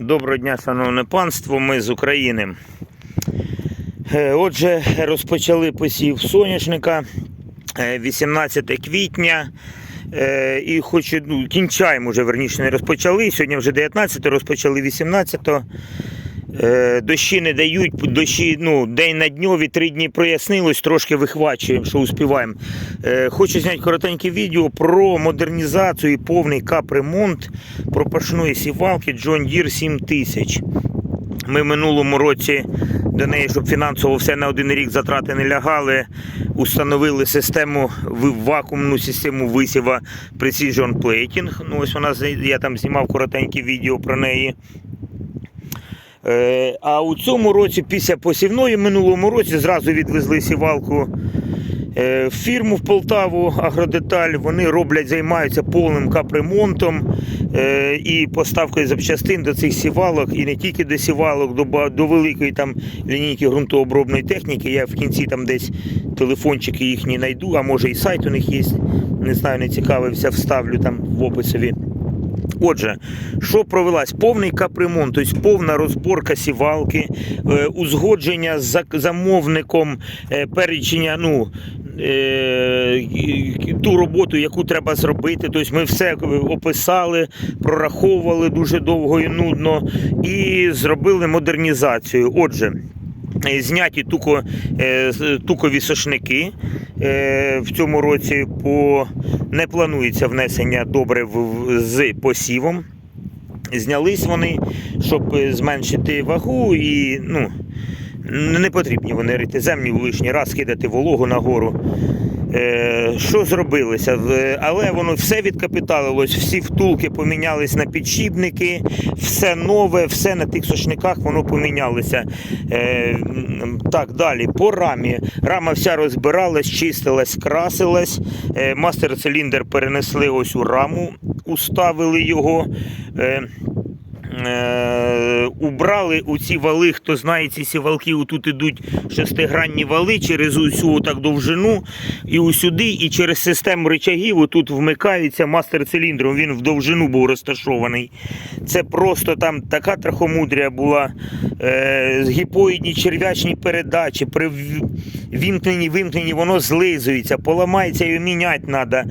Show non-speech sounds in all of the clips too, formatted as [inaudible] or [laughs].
Доброго дня, шановне панство, ми з України. Е, Отже, розпочали посів соняшника е, 18 квітня. Е, І хочу, ну, кінчаємо вже, верніше, не розпочали. Сьогодні вже 19, розпочали 18. Е, Дощі не дають, дощі ну, день на дньові, три дні прояснилось, трошки вихвачуємо, що успіваємо. Е, Хочу зняти коротеньке відео про модернізацію і повний капремонт пропашної сівалки John Deere 7000. Ми в минулому році до неї, щоб фінансово все на один рік затрати не лягали, установили систему вакуумну систему висіва Precision Plating. Ну, ось вона я там знімав коротеньке відео про неї. Е, А у цьому році, після посівної, минулому році, зразу відвезли сівалку е, в фірму в Полтаву Агродеталь. Вони роблять, займаються повним капремонтом е, і поставкою запчастин до цих сівалок, і не тільки до сівалок, до, до великої там лінійки ґрунтообробної техніки. Я в кінці там десь телефончики їхні знайду, а може і сайт у них є. Не знаю, не цікавився, вставлю там в описові. Отже, що провелась? Повний капремонт, тобто повна розборка сівалки, е, узгодження з замовником, е, перечення, ну, е, ту роботу, яку треба зробити. Тобто ми все описали, прораховували дуже довго і нудно і зробили модернізацію. Отже, зняті туко, е, тукові сошники. Е, В цьому році по... не планується внесення добрив з посівом. Знялись вони, щоб е, зменшити вагу і ну, не потрібні вони рити землю лишній раз кидати вологу нагору. Е, що зробилося? Але воно все відкапіталилось, всі втулки помінялись на підшипники, все нове, все на тих сошниках воно помінялося. Е, так, далі. По рамі. Рама вся розбиралась, чистилась, красилась. Е, мастер-циліндр перенесли ось у раму, уставили його. Е, убрали у ці вали, хто знає ці сівалки, тут ідуть шестигранні вали через усю так довжину і усюди, і через систему рычагів тут вмикається мастер циліндром. Він в довжину був розташований. Це просто там така трахомудрія була. Е, гіпоїдні черв'ячні передачі. При вімкненні, вимкненні воно злизується, поламається і міняти треба.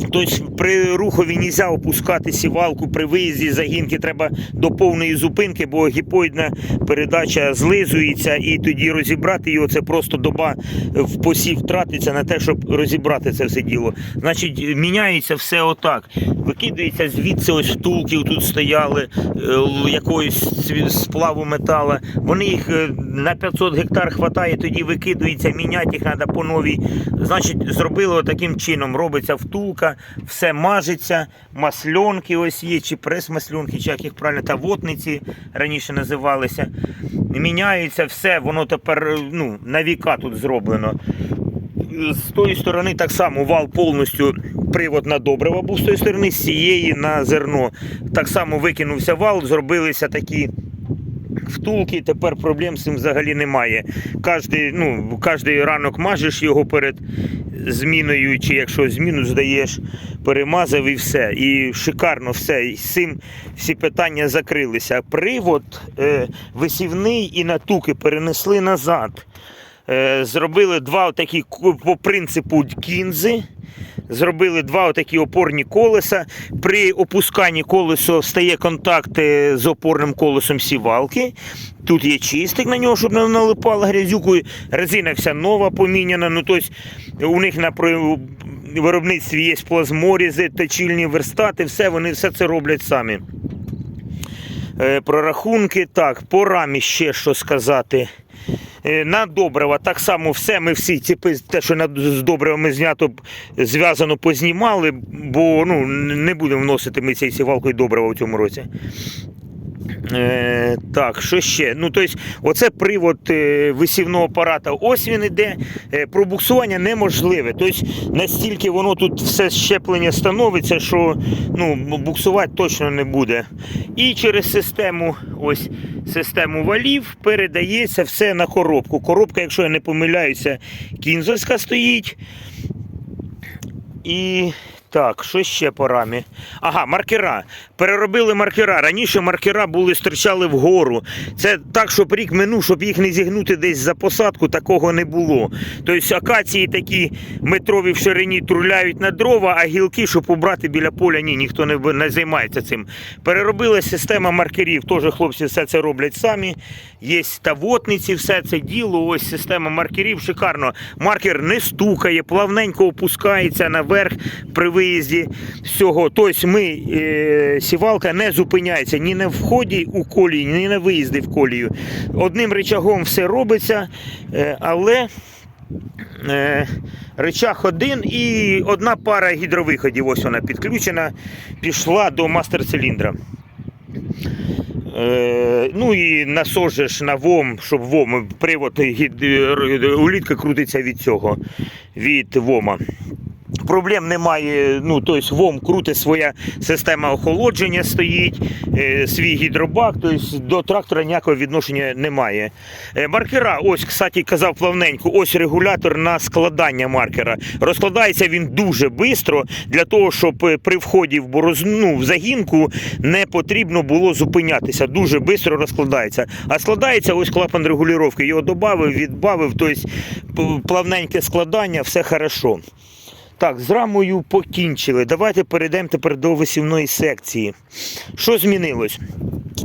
Тобто при рухові не можна опускати сівалку, при виїзді загінки треба до повної зупинки, бо гіпоїдна передача злизується і тоді розібрати його це просто доба в посів тратиться на те, щоб розібрати це все діло. Значить, міняється все отак. Викидається звідси ось втулки, тут стояли е, якоїсь сплаву метала. Вони їх е, на 500 гектар хватає, тоді викидується, міняти їх треба по новій. Значить, зробили таким чином. Робиться втулка, все мажеться, масльонки ось є, чи прес-масльонки, чи як їх правильно, та вотниці раніше називалися. Міняється все, воно тепер ну, на віка тут зроблено. З тої сторони так само вал повністю привод на добрива був з тої сторони, з цієї на зерно. Так само викинувся вал, зробилися такі втулки, тепер проблем з цим взагалі немає. Кожний, ну, кожний ранок мажеш його перед зміною, чи якщо зміну здаєш, перемазав і все. І шикарно все. І з цим всі питання закрилися. Привод е, висівний і натуки перенесли назад. Е, зробили два такі по принципу кінзи. Зробили два отакі опорні колеса. При опусканні колесо стає контакт е, з опорним колесом сівалки. Тут є чистик на нього, щоб не налипала грязюкою. Резина вся нова поміняна. Ну, тобто у них на виробництві є плазморізи, точильні верстати, все, вони все це роблять самі. Е, Прорахунки, так, по рамі ще що сказати. Е, На добрива так само все. Ми всі ціпи, те, що з добривами знято, зв'язано познімали, бо ну, не будемо вносити ми цією сівалкою добрива в цьому році. Е, так, що ще? Ну, тобто, оце привод е, висівного апарата. Ось він іде. Е, пробуксування неможливе. Тобто, настільки воно тут все щеплення становиться, що ну, буксувати точно не буде. І через систему, ось систему валів передається все на коробку. Коробка, якщо я не помиляюся, кінзовська стоїть. І Так, що ще по рамі? Ага, маркера. Переробили маркера. Раніше маркера були стирчали вгору. Це так, щоб рік минув, щоб їх не зігнути десь за посадку, такого не було. Тобто акації такі метрові в ширині труляють на дрова, а гілки, щоб убрати біля поля, ні, ніхто не, не займається цим. Переробила система маркерів. Теж хлопці все це роблять самі. Є тавотниці, все це діло. Ось система маркерів. Шикарно. Маркер не стукає, плавненько опускається наверх при виїзді всього. Тобто ми, е, сівалка не зупиняється ні на вході у колію, ні на виїзді в колію. Одним рычагом все робиться, е, але е, рычаг один і одна пара гідровиходів. Ось вона підключена, пішла до мастер-циліндра. Ну і ж на ВОМ, щоб ВОМ, привод улітка крутиться від цього, від ВОМа. Проблем немає. Ну, тобто ВОМ крутить своя система охолодження стоїть, е, свій гідробак, тобто до трактора ніякого відношення немає. Е, маркера, ось, кстати, казав плавненько, ось регулятор на складання маркера. Розкладається він дуже швидко для того, щоб е, при вході в борозну в загінку не потрібно було зупинятися. Дуже швидко розкладається. А складається ось клапан регулювання. Його додав, відбавив, тобто плавненьке складання, все хорошо. Так, з рамою покінчили. Давайте перейдемо тепер до висівної секції. Що змінилось?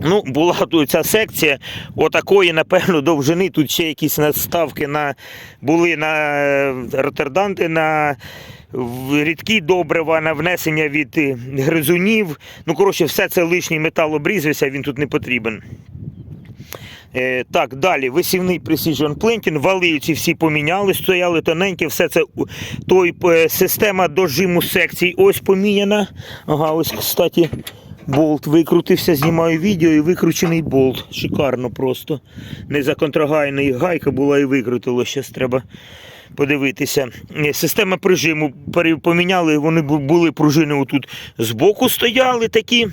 Ну, була ця секція отакої, напевно, довжини. Тут ще якісь наставки на, були на е, ротарданти, на рідкі добрива, на внесення від е, гризунів. Ну, коротше, все це лишній метал обрізався, він тут не потрібен. Е, так, далі висівний Precision Planting, вали всі поміняли, стояли тоненькі, все це той е, система дожиму секцій ось поміняна. Ага, ось, кстати, болт викрутився, знімаю відео і викручений болт. Шикарно просто. Не законтрагайний гайка була і викрутило. Щас треба подивитися. Е, Система прижиму поміняли, вони були пружини отут збоку стояли такі.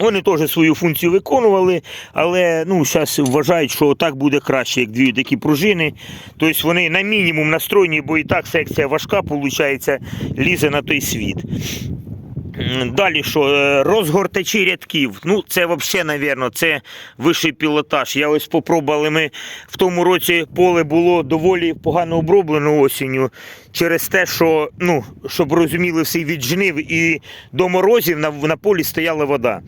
Вони теж свою функцію виконували, але ну, зараз вважають, що так буде краще, як дві такі пружини. Тобто вони на мінімум настроєні, бо і так секція важка, виходить, лізе на той світ. Далі що? Е, Розгортачі рядків. Ну, це взагалі, напевно, це вищий пілотаж. Я ось попробували ми в тому році поле було доволі погано оброблено осінню через те, що, ну, щоб розуміли всі від жнив і до морозів на, на полі стояла вода.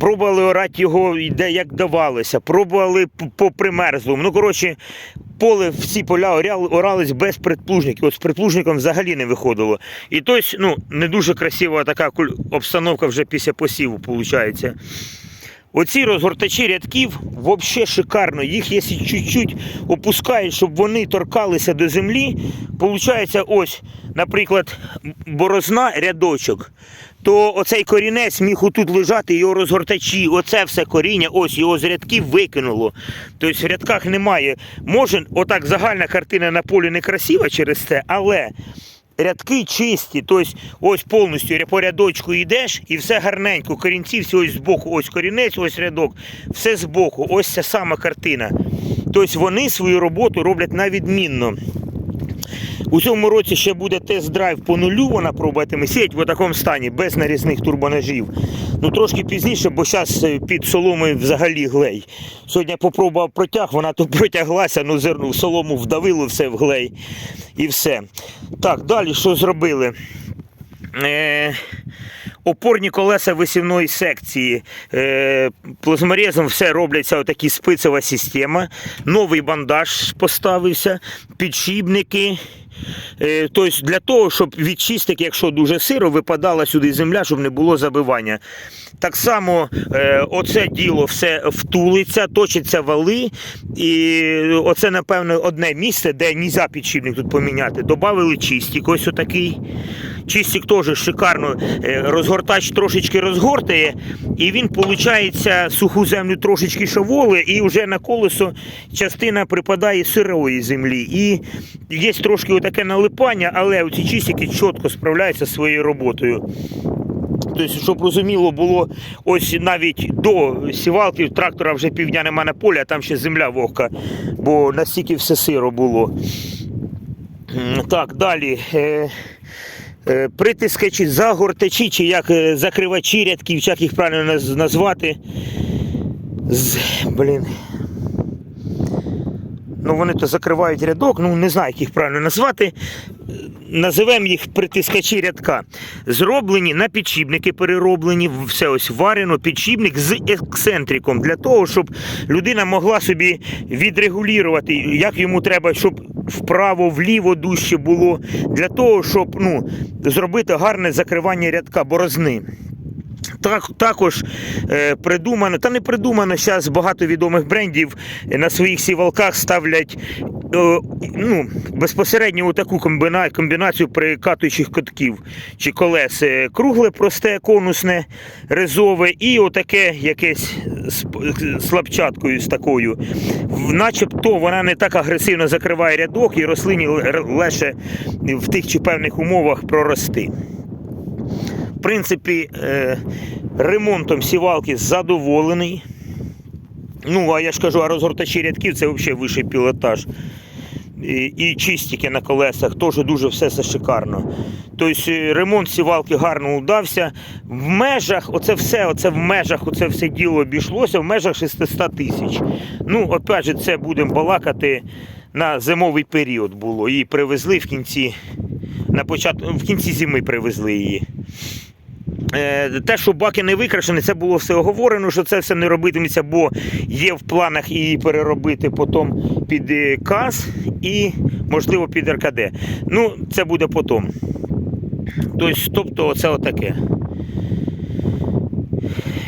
Пробували орати його де як давалося, пробували по примерзлому. Ну, коротше, поле всі поля оряли, орались без предплужників. От з предплужником взагалі не виходило. І тобто, ну, не дуже красива така обстановка вже після посіву, виходить. Оці розгортачі рядків взагалі шикарно. Їх, якщо чуть-чуть опускають, щоб вони торкалися до землі, виходить, ось, наприклад, борозна рядочок. То оцей корінець міг отут лежати, його розгортачі, оце все коріння, ось його з рядків викинуло. Тобто в рядках немає. Може, отак загальна картина на полі не красива через це, але рядки чисті, тобто ось повністю по рядочку йдеш і все гарненько. Корінці всі ось збоку, ось корінець, ось рядок, все збоку, ось ця сама картина. Тобто вони свою роботу роблять на відмінно. У цьому році ще буде тест-драйв по нулю, вона пробуватиме сіять в такому стані, без нарізних турбоножів. Ну трошки пізніше, бо зараз під соломою взагалі глей. Сьогодні я попробував протяг, вона то [laughs] протяглася, ну зерну солому вдавило все в глей і все. Так, далі що зробили? Е, опорні колеса висівної секції. Е, плазморезом все робляться отакі спицева система. Новий бандаж поставився, підшипники. Е, Тобто для того, щоб відчистити, якщо дуже сиро, випадала сюди земля, щоб не було забивання. Так само е, оце діло все втулиться, точаться вали. І оце, напевно, одне місце, де можна підшипник тут поміняти. Добавили чистик, ось отакий. Чистик теж шикарно. Е, Розгортач трошечки розгортає, і він, виходить, суху землю трошечки шаволи, і вже на колесо частина припадає сирої землі. І є трошки отаке налипання, але ці чистики чітко справляються зі своєю роботою. Тобто, щоб розуміло було, ось навіть до сівалки трактора вже півдня нема на полі, а там ще земля вогка, бо настільки все сиро було. Так, далі. Е, е, притискачі, загортачі, чи як е, закривачі рядків, як їх правильно назвати. З, блін. Ну, вони то закривають рядок, ну не знаю, як їх правильно назвати. Називаємо їх притискачі рядка. Зроблені на підшипники, перероблені, все ось варено, підшипник з ексцентриком для того, щоб людина могла собі відрегулювати, як йому треба, щоб вправо, вліво дужче було, для того, щоб ну, зробити гарне закривання рядка борозни. Так, також е, придумано, та не придумано, зараз багато відомих брендів на своїх сівалках ставлять е, ну, безпосередньо таку комбіна, комбінацію прикатуючих котків чи колес. Е, Кругле, просте, конусне, резове і отаке якесь з слабчаткою з такою. Начебто вона не так агресивно закриває рядок і рослині легше в тих чи певних умовах прорости. Принципі, е, ремонтом сівалки задоволений. Ну, а я ж кажу, а розгортачі рядків це взагалі вищий пілотаж. І, і чистики на колесах теж дуже все це шикарно. Тобто е, ремонт сівалки гарно удався. В межах, оце все, оце в межах, оце все діло обійшлося в межах 600 тисяч. Ну, опять же, це будемо балакати на зимовий період було. Її привезли в кінці, на початку, в кінці зими привезли її. Е, Те, що баки не викрашені, це було все оговорено, що це все не робитиметься, бо є в планах її переробити потім під е, КАЗ і, можливо, під РКД. Ну, це буде потім. Тобто, це отаке.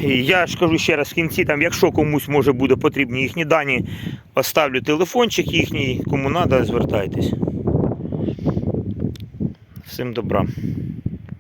Я ж кажу ще раз в кінці, там, якщо комусь може буде потрібні їхні дані, оставлю телефончик їхній, кому треба, звертайтесь. Всім добра.